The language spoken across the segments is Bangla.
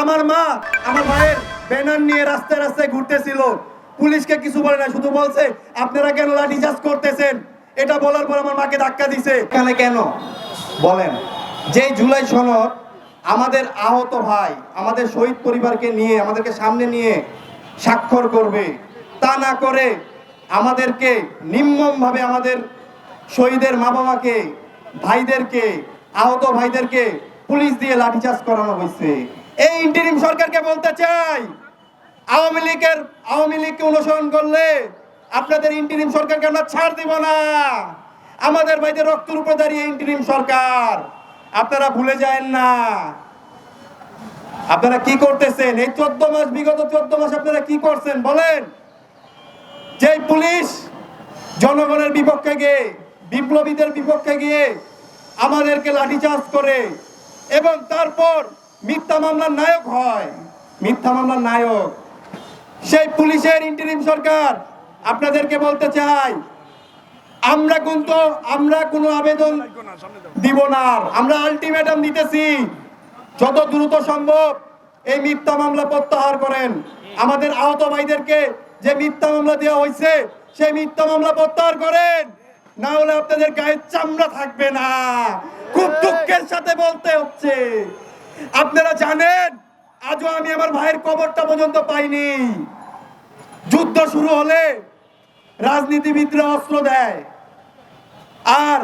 আমার মা আমার ভাইয়ের ব্যানার নিয়ে রাস্তায় রাস্তায় ঘুরতেছিল। পুলিশকে কিছু বলে না শুধু বলছে, আপনারা কেন লাঠি লাঠিচার্জ করতেছেন? এটা বলার পর আমার মাকে ধাক্কা দিছে। এখানে কেন? বলেন। যেই জুলাই সনদ আমাদের আহত ভাই, আমাদের শহীদ পরিবারকে নিয়ে, আমাদেরকে সামনে নিয়ে স্বাক্ষর করবে, তা না করে আমাদেরকে নির্মমভাবে আমাদের শহীদের মা বাবাকে ভাইদেরকে, আহত ভাইদেরকে পুলিশ দিয়ে লাঠিচার্জ করানো হয়েছে। এই ইন্টারিম সরকারকে বলতে চাই, আওয়ামী লীগের, আওয়ামী লীগকে অনুসরণ করলে আপনাদের ইন্টারিম সরকারকে আমরা ছাড় দিব না। আমাদের ভাইদের রক্তের উপরে দাঁড়িয়ে ইন্টারিম সরকার। আপনারা ভুলে যায়েন না। আপনারা কি করতেছেন? এই চোদ্দ মাস, বিগত চোদ্দ মাস আপনারা কি করছেন? বলেন। যে পুলিশ জনগণের বিপক্ষে গিয়ে, বিপ্লবীদের বিপক্ষে গিয়ে আমাদেরকে লাঠিচার্জ করে এবং তারপর মিথ্যা মামলার নায়ক হয়। মিথ্যা মামলার নায়ক। সেই পুলিশের ইন্টারিম সরকার, আপনাদেরকে বলতে চাই, আমরা কিন্তু, আমরা কোনো আবেদন দিব না আমরা আলটিমেটাম দিতেছি, যত দ্রুত সম্ভব এই মিথ্যা মামলা প্রত্যাহার করেন। আমাদের আহত ভাইদেরকে যে মিথ্যা মামলা দেওয়া হয়েছে, সেই মিথ্যা মামলা প্রত্যাহার করেন। না হলে আপনাদের গায়ের চামড়া থাকবে না। খুব দুঃখের সাথে বলতে হচ্ছে। আপনারা জানেন, আজও আমি আমার ভাইয়ের কবরটা পর্যন্ত পাইনি। যুদ্ধ শুরু হলে রাজনীতিবিদরা অস্ত্র দেয়, আর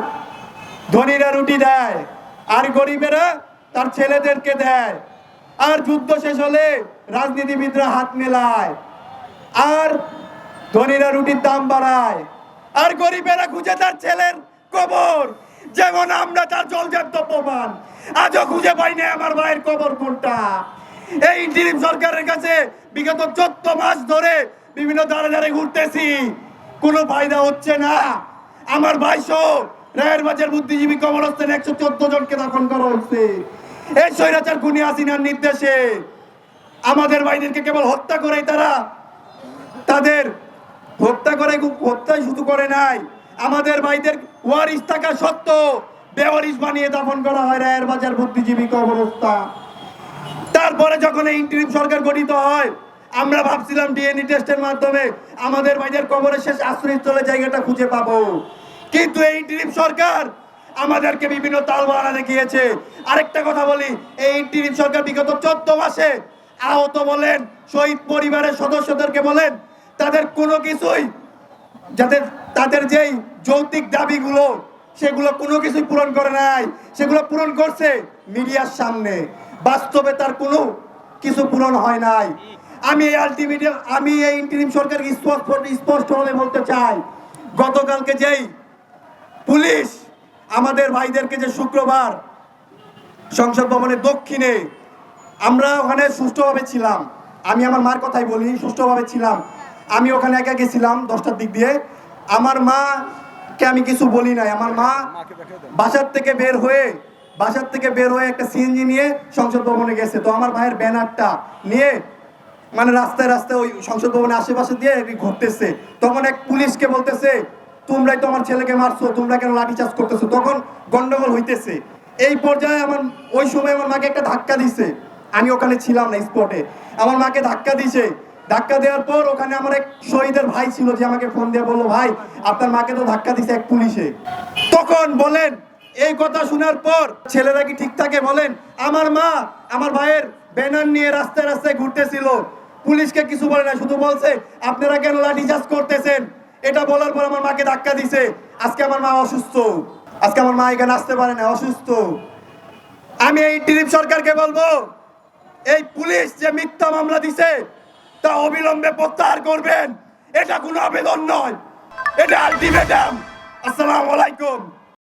ধনীরা রুটি দেয়, আর গরিবেরা তার ছেলেদেরকে দেয়। আর যুদ্ধ শেষ হলে রাজনীতিবিদরা হাত মেলায়, আর ধনীরা রুটির দাম বাড়ায়, আর গরিবেরা খুঁজে তার ছেলের কবর। যেমন আমরা তার জলজান্ত প্রমাণ। আজও খুঁজে পাইনি আমার ভাইয়ের কবর কোনটা। এই ইন্টারিম সরকারের কাছে বিগত চোদ্দ মাস ধরে বিভিন্ন দাঁড়ে দাঁড়ে ঘুরতেছি। কোনো ফায়দা হচ্ছে না। আমার ভাই ভাইসো রায়ের বাজার বুদ্ধিজীবী কবরস্থানে একশো চোদ্দ জনকে দাফন করা হচ্ছে এই স্বৈরাচার খুনি হাসিনার নির্দেশে আমাদের ভাইদেরকে কেবল হত্যা করেই তারা তাদের হত্যা করে, হত্যাই শুধু করে নাই আমাদের ভাইদের ওয়ারিস থাকা সত্ত্বেও বেওয়ারিস বানিয়ে দাফন করা হয় রায়ের বাজার বুদ্ধিজীবী কবরস্থা। তারপরে যখন এই ইন্টারিম সরকার গঠিত হয়, আমরা ভাবছিলাম ডিএনএ টেস্টের মাধ্যমে আমাদের ভাইদের কবরের শেষ আশ্রয়স্থলে জায়গাটা খুঁজে পাবো। কিন্তু এই ইন্টারিম সরকার আমাদেরকে বিভিন্ন তাল বাহানা দেখিয়েছে। আরেকটা কথা বলি, এই ইন্টারিম সরকার বিগত চোদ্দ মাসে আহত বলেন, শহীদ পরিবারের সদস্যদেরকে বলেন, তাদের কোনো কিছুই যাদের তাদের যেই যৌক্তিক দাবিগুলো, সেগুলো কোনো কিছু পূরণ করে নাই, সেগুলো পূরণ করছে মিডিয়ার সামনে। বাস্তবে তার কোনো কিছু পূরণ হয় নাই। আমি এই আলটিমেট আমি এই ইন্টারিম সরকারকে স্পষ্ট স্পষ্ট হলে বলতে চাই, গতকালকে যেই পুলিশ আমাদের ভাইদেরকে যে শুক্রবার সংসদ ভবনের দক্ষিণে, আমরা ওখানে সুষ্ঠুভাবে ছিলাম। আমি আমার মার কথাই বলি, সুষ্ঠুভাবে ছিলাম। আমি ওখানে একা গেছিলাম দশটার দিক দিয়ে। আমার মাকে আমি কিছু বলি নাই। আমার মা বাসার থেকে বের হয়ে, বাসার থেকে বের হয়ে একটা সিএনজি নিয়ে সংসদ ভবনে গেছে। তো আমার ভাইয়ের ব্যানারটা নিয়ে মানে রাস্তায় রাস্তায় ওই সংসদ ভবনের আশেপাশে দিয়ে ঘুরতেছে। তখন এক পুলিশকে বলতেছে, তোমরাই তো আমার ছেলেকে মারছো, তোমরা কেন লাঠিচার্জ করতেছো? তখন গন্ডগোল হইতেছে। এই পর্যায়ে আমার, ওই সময় আমার মাকে একটা ধাক্কা দিছে। আমি ওখানে ছিলাম না স্পটে আমার মাকে ধাক্কা দিছে। ধাক্কা দেওয়ার পর ওখানে আমার এক শহীদের ভাই ছিল যে আমাকে ফোন দিয়ে বলল, ভাই, আপনার মাকে তো ধাক্কা দিছে এক পুলিশে। তখন বলেন, এই কথা শোনার পর ছেলেরা কি ঠিক থাকে বলেন, আমার মা আমার ভাইয়ের ব্যানার নিয়ে রাস্তায় রাস্তায় ঘুরতেছিল। পুলিশকে কিছু বলে না শুধু বলছে, আপনারা কেন লাঠিচার্জ করতেছেন? এটা বলার পর আমার মাকে ধাক্কা দিছে। আজকে আমার মা অসুস্থ। আজকে আমার মা এখানে আসতে পারে না, অসুস্থ। আমি এই দিলীপ সরকারকে বলব, এই পুলিশ যে মিথ্যা মামলা দিছে তা অবিলম্বে প্রত্যাহার করবেন। এটা কোনো আবেদন নয়। এটা আলটিমেটাম আসসালামু আলাইকুম।